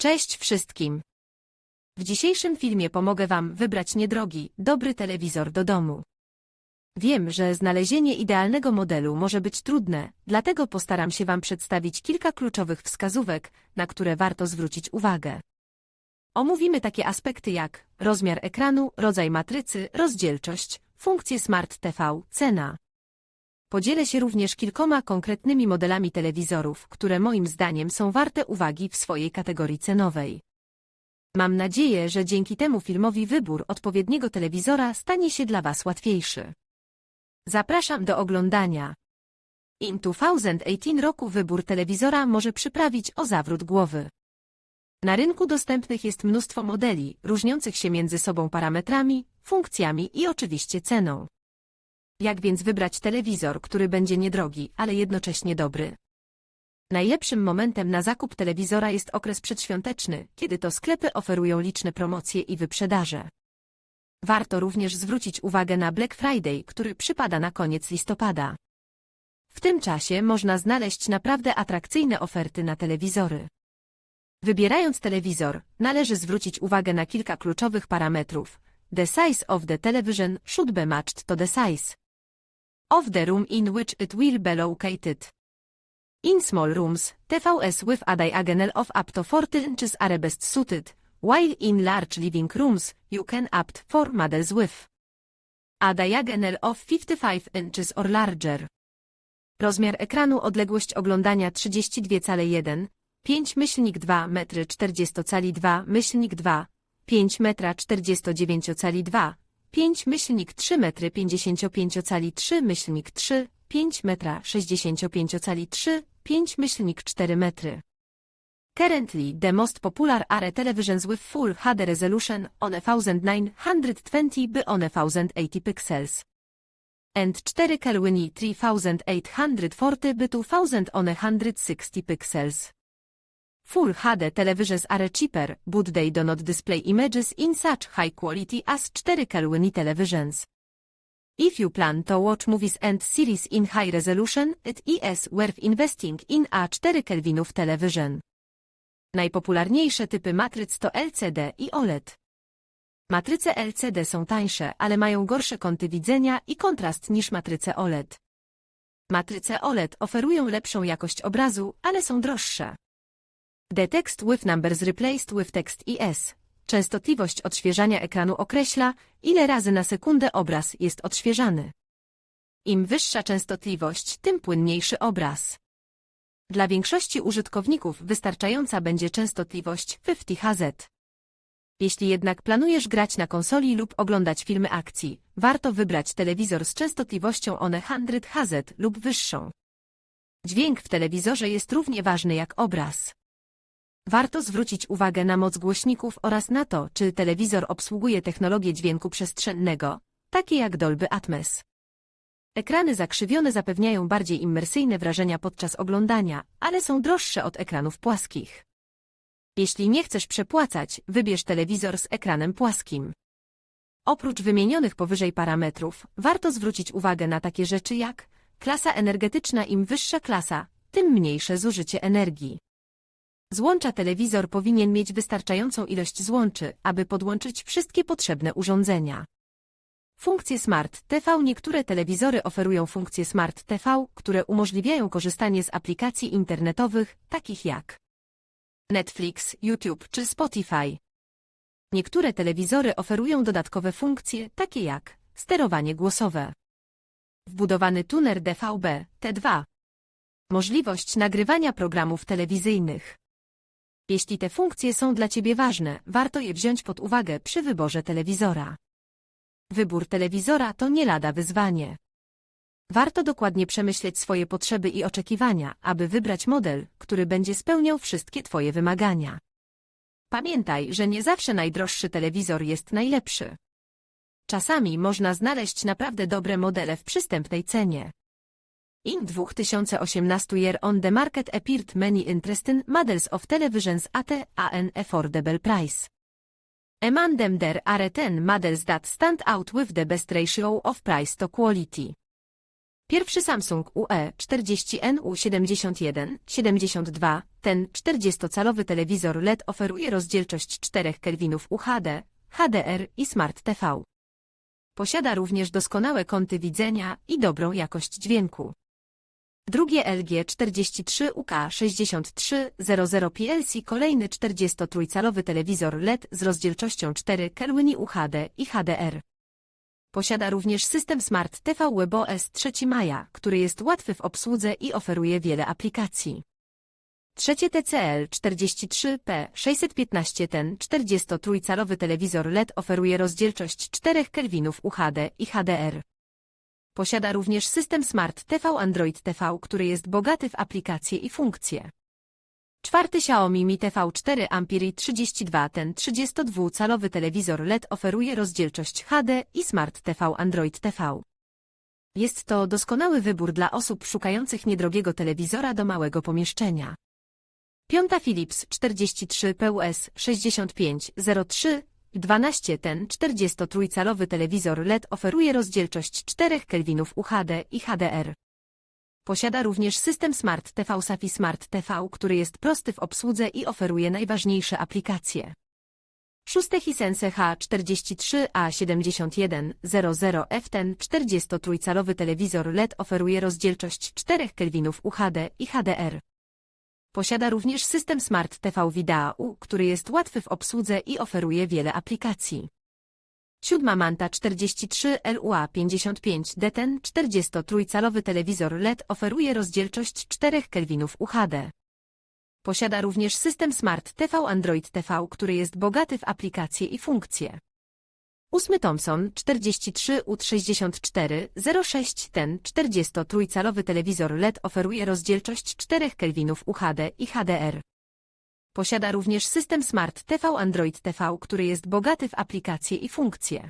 Cześć wszystkim! W dzisiejszym filmie pomogę Wam wybrać niedrogi, dobry telewizor do domu. Wiem, że znalezienie idealnego modelu może być trudne, dlatego postaram się Wam przedstawić kilka kluczowych wskazówek, na które warto zwrócić uwagę. Omówimy takie aspekty jak rozmiar ekranu, rodzaj matrycy, rozdzielczość, funkcje Smart TV, cena. Podzielę się również kilkoma konkretnymi modelami telewizorów, które moim zdaniem są warte uwagi w swojej kategorii cenowej. Mam nadzieję, że dzięki temu filmowi wybór odpowiedniego telewizora stanie się dla Was łatwiejszy. Zapraszam do oglądania. In 2018 roku wybór telewizora może przyprawić o zawrót głowy. Na rynku dostępnych jest mnóstwo modeli, różniących się między sobą parametrami, funkcjami i oczywiście ceną. Jak więc wybrać telewizor, który będzie niedrogi, ale jednocześnie dobry? Najlepszym momentem na zakup telewizora jest okres przedświąteczny, kiedy to sklepy oferują liczne promocje i wyprzedaże. Warto również zwrócić uwagę na Black Friday, który przypada na koniec listopada. W tym czasie można znaleźć naprawdę atrakcyjne oferty na telewizory. Wybierając telewizor, należy zwrócić uwagę na kilka kluczowych parametrów. The size of the television should be matched to the size of the room in which it will be located. In small rooms, TVS with a diagonal of up to 40 inches are best suited, while in large living rooms, you can opt for models with a diagonal of 55 inches or larger. Rozmiar ekranu odległość oglądania 32 cale 1, 5 myślnik 2 metry 40 cali 2 myślnik 2, 5 metra 49 cali 2, 5 myślnik 3 metry 55 cali 3 myślnik 3, 5 metra 65 cali 3, 5 myślnik 4 metry. Currently, the most popular are televisions with full HD resolution on 1920 by on 1080 pixels. And 4 Kelvini 3840 by 2000 on 160 pixels. Full HD televisions are cheaper, but they do not display images in such high quality as 4 Kelvini televisions. If you plan to watch movies and series in high resolution, it is worth investing in a 4 Kelvinów television. Najpopularniejsze typy matryc to LCD i OLED. Matryce LCD są tańsze, ale mają gorsze kąty widzenia i kontrast niż matryce OLED. Matryce OLED oferują lepszą jakość obrazu, ale są droższe. The text with numbers replaced with text IS. Częstotliwość odświeżania ekranu określa, ile razy na sekundę obraz jest odświeżany. Im wyższa częstotliwość, tym płynniejszy obraz. Dla większości użytkowników wystarczająca będzie częstotliwość 50 Hz. Jeśli jednak planujesz grać na konsoli lub oglądać filmy akcji, warto wybrać telewizor z częstotliwością one 100 Hz lub wyższą. Dźwięk w telewizorze jest równie ważny jak obraz. Warto zwrócić uwagę na moc głośników oraz na to, czy telewizor obsługuje technologię dźwięku przestrzennego, takie jak Dolby Atmos. Ekrany zakrzywione zapewniają bardziej immersyjne wrażenia podczas oglądania, ale są droższe od ekranów płaskich. Jeśli nie chcesz przepłacać, wybierz telewizor z ekranem płaskim. Oprócz wymienionych powyżej parametrów, warto zwrócić uwagę na takie rzeczy jak klasa energetyczna im wyższa klasa, tym mniejsze zużycie energii. Złącza telewizor powinien mieć wystarczającą ilość złączy, aby podłączyć wszystkie potrzebne urządzenia. Funkcje Smart TV Niektóre telewizory oferują funkcje Smart TV, które umożliwiają korzystanie z aplikacji internetowych, takich jak Netflix, YouTube czy Spotify. Niektóre telewizory oferują dodatkowe funkcje, takie jak sterowanie głosowe, wbudowany tuner DVB, T2, możliwość nagrywania programów telewizyjnych. Jeśli te funkcje są dla Ciebie ważne, warto je wziąć pod uwagę przy wyborze telewizora. Wybór telewizora to nie lada wyzwanie. Warto dokładnie przemyśleć swoje potrzeby i oczekiwania, aby wybrać model, który będzie spełniał wszystkie Twoje wymagania. Pamiętaj, że nie zawsze najdroższy telewizor jest najlepszy. Czasami można znaleźć naprawdę dobre modele w przystępnej cenie. In 2018 year on the market appeared many interesting models of televisions at an affordable price. Among them there are 10 models that stand out with the best ratio of price to quality. Pierwszy Samsung UE 40NU71 72, ten 40-calowy telewizor LED oferuje rozdzielczość 4 kelwinów UHD, HDR i Smart TV. Posiada również doskonałe kąty widzenia i dobrą jakość dźwięku. Drugie LG 43 UK 6300 PLC kolejny 43-calowy telewizor LED z rozdzielczością 4 Kelwini UHD i HDR. Posiada również system Smart TV WebOS 3 Maja, który jest łatwy w obsłudze i oferuje wiele aplikacji. Trzecie TCL 43P 615 ten 43-calowy telewizor LED oferuje rozdzielczość 4 kelwinów UHD i HDR. Posiada również system Smart TV Android TV, który jest bogaty w aplikacje i funkcje. Czwarty Xiaomi Mi TV4 Ampere 32 ten 32-calowy telewizor LED oferuje rozdzielczość HD i Smart TV Android TV. Jest to doskonały wybór dla osób szukających niedrogiego telewizora do małego pomieszczenia. Piąta Philips 43 PUS 6503 12 ten 43-calowy telewizor LED oferuje rozdzielczość 4 kelwinów UHD i HDR. Posiada również system Smart TV Safi Smart TV, który jest prosty w obsłudze i oferuje najważniejsze aplikacje. Szóste Hisense H43A7100F ten 43-calowy telewizor LED oferuje rozdzielczość 4 kelwinów UHD i HDR. Posiada również system Smart TV Video, który jest łatwy w obsłudze i oferuje wiele aplikacji. Siódma Manta 43 LUA 55 D ten 43-calowy telewizor LED oferuje rozdzielczość 4 kelwinów UHD. Posiada również system Smart TV Android TV, który jest bogaty w aplikacje i funkcje. Ósmy Thomson 43 U64 06 ten 43-calowy telewizor LED oferuje rozdzielczość 4 kelwinów UHD i HDR. Posiada również system Smart TV Android TV, który jest bogaty w aplikacje i funkcje.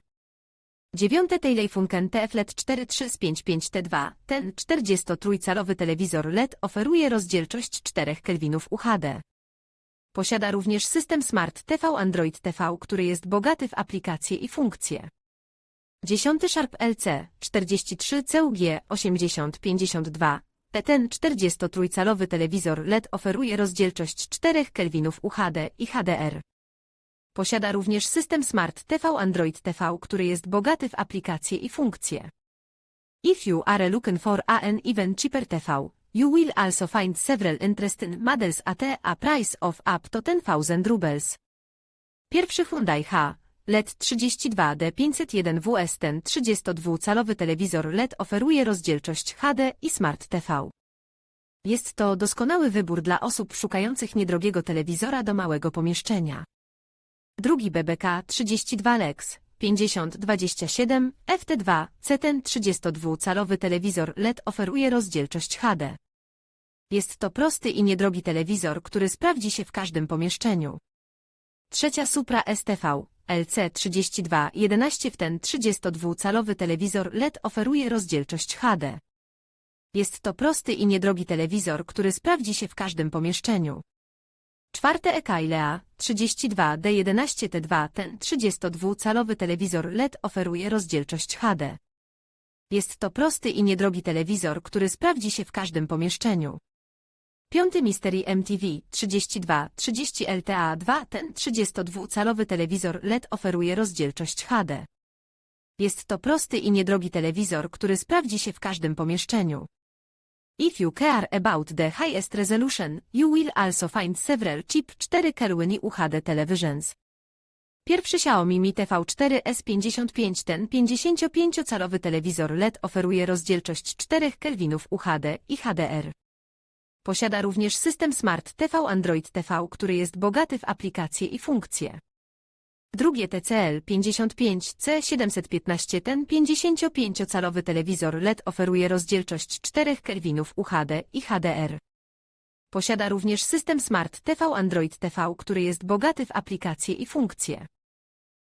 Dziewiąte Telefunken TFLED 4355T2, ten 43-calowy telewizor LED oferuje rozdzielczość 4 kelwinów UHD. Posiada również system Smart TV Android TV, który jest bogaty w aplikacje i funkcje. Dziesiąty Sharp LC 43 CUG 8052, ten 43-calowy telewizor LED oferuje rozdzielczość 4 kelwinów UHD i HDR. Posiada również system Smart TV Android TV, który jest bogaty w aplikacje i funkcje. If you are looking for an even cheaper TV, you will also find several interesting models at a price of up to 10,000 rubles. Pierwszy Hyundai H LED 32D 501 WS ten 32-calowy telewizor LED oferuje rozdzielczość HD i Smart TV. Jest to doskonały wybór dla osób szukających niedrogiego telewizora do małego pomieszczenia. Drugi BBK 32 Lex 5027 FT2 C ten 32-calowy telewizor LED oferuje rozdzielczość HD. Jest to prosty i niedrogi telewizor, który sprawdzi się w każdym pomieszczeniu. Trzecia Supra STV LC32 11 w ten 32-calowy telewizor LED oferuje rozdzielczość HD. Jest to prosty i niedrogi telewizor, który sprawdzi się w każdym pomieszczeniu. Czwarte Ekailea 32D11T2 ten 32-calowy telewizor LED oferuje rozdzielczość HD. Jest to prosty i niedrogi telewizor, który sprawdzi się w każdym pomieszczeniu. Piąty Mystery MTV 32 30 LTA 2 ten 32-calowy telewizor LED oferuje rozdzielczość HD. Jest to prosty i niedrogi telewizor, który sprawdzi się w każdym pomieszczeniu. If you care about the highest resolution, you will also find several cheap 4 Kelwini UHD televisions. Pierwszy Xiaomi Mi TV4 S55 ten 55-calowy telewizor LED oferuje rozdzielczość 4 kelwinów UHD i HDR. Posiada również system Smart TV Android TV, który jest bogaty w aplikacje i funkcje. Drugie TCL 55C715 ten 55-calowy telewizor LED oferuje rozdzielczość 4 kelwinów UHD i HDR. Posiada również system Smart TV Android TV, który jest bogaty w aplikacje i funkcje.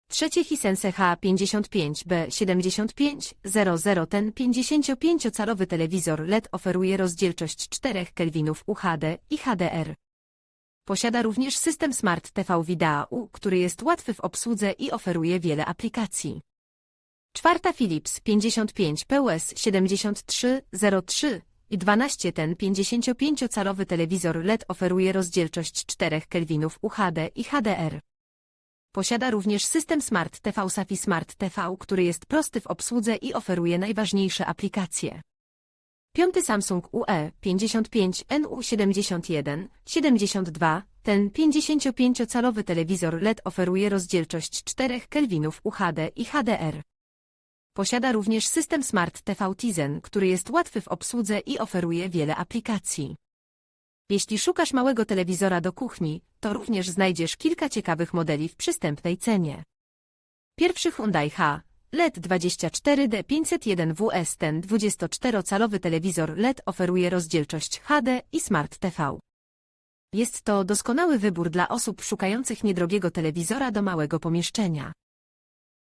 Trzecie Hisense H55B7500 ten 55-calowy telewizor LED oferuje rozdzielczość 4 kelwinów UHD i HDR. Posiada również system Smart TV Video, który jest łatwy w obsłudze i oferuje wiele aplikacji. Czwarta Philips 55 PUS 7303 i 12 ten 55-calowy telewizor LED oferuje rozdzielczość 4 kelwinów UHD i HDR. Posiada również system Smart TV Safi Smart TV, który jest prosty w obsłudze i oferuje najważniejsze aplikacje. Piąty Samsung UE 55 NU71 72 ten 55-calowy telewizor LED oferuje rozdzielczość 4 kelwinów UHD i HDR. Posiada również system Smart TV Tizen, który jest łatwy w obsłudze i oferuje wiele aplikacji. Jeśli szukasz małego telewizora do kuchni, to również znajdziesz kilka ciekawych modeli w przystępnej cenie. Pierwszy Hyundai H LED 24D 501WS ten 24-calowy telewizor LED oferuje rozdzielczość HD i Smart TV. Jest to doskonały wybór dla osób szukających niedrogiego telewizora do małego pomieszczenia.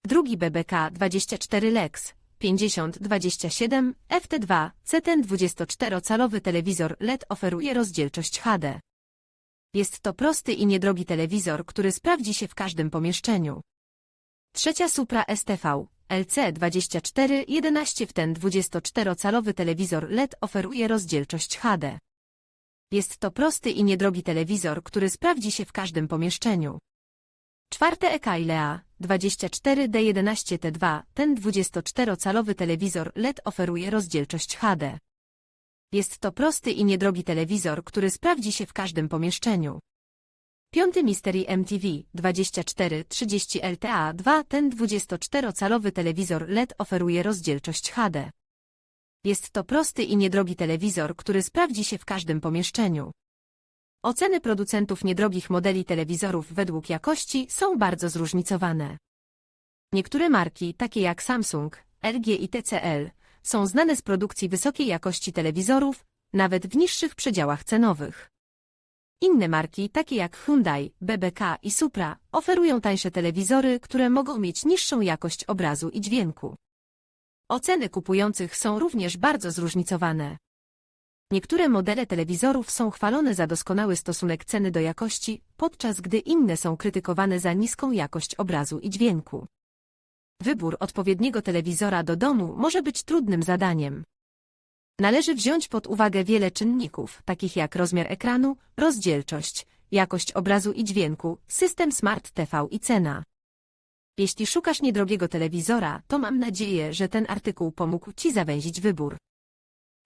Drugi BBK 24 Lex 5027 FT2 CTN 24-calowy telewizor LED oferuje rozdzielczość HD. Jest to prosty i niedrogi telewizor, który sprawdzi się w każdym pomieszczeniu. Trzecia Supra STV LC2411 w ten 24-calowy telewizor LED oferuje rozdzielczość HD. Jest to prosty i niedrogi telewizor, który sprawdzi się w każdym pomieszczeniu. Czwarte Ekailea 24D11T2 ten 24-calowy telewizor LED oferuje rozdzielczość HD. Jest to prosty i niedrogi telewizor, który sprawdzi się w każdym pomieszczeniu. Piąty Mystery MTV 2430 LTA 2 ten 24-calowy telewizor LED oferuje rozdzielczość HD. Jest to prosty i niedrogi telewizor, który sprawdzi się w każdym pomieszczeniu. Oceny producentów niedrogich modeli telewizorów według jakości są bardzo zróżnicowane. Niektóre marki, takie jak Samsung, LG i TCL, są znane z produkcji wysokiej jakości telewizorów, nawet w niższych przedziałach cenowych. Inne marki, takie jak Hyundai, BBK i Supra, oferują tańsze telewizory, które mogą mieć niższą jakość obrazu i dźwięku. Oceny kupujących są również bardzo zróżnicowane. Niektóre modele telewizorów są chwalone za doskonały stosunek ceny do jakości, podczas gdy inne są krytykowane za niską jakość obrazu i dźwięku. Wybór odpowiedniego telewizora do domu może być trudnym zadaniem. Należy wziąć pod uwagę wiele czynników, takich jak rozmiar ekranu, rozdzielczość, jakość obrazu i dźwięku, system Smart TV i cena. Jeśli szukasz niedrogiego telewizora, to mam nadzieję, że ten artykuł pomógł Ci zawęzić wybór.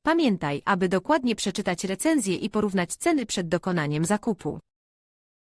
Pamiętaj, aby dokładnie przeczytać recenzję i porównać ceny przed dokonaniem zakupu.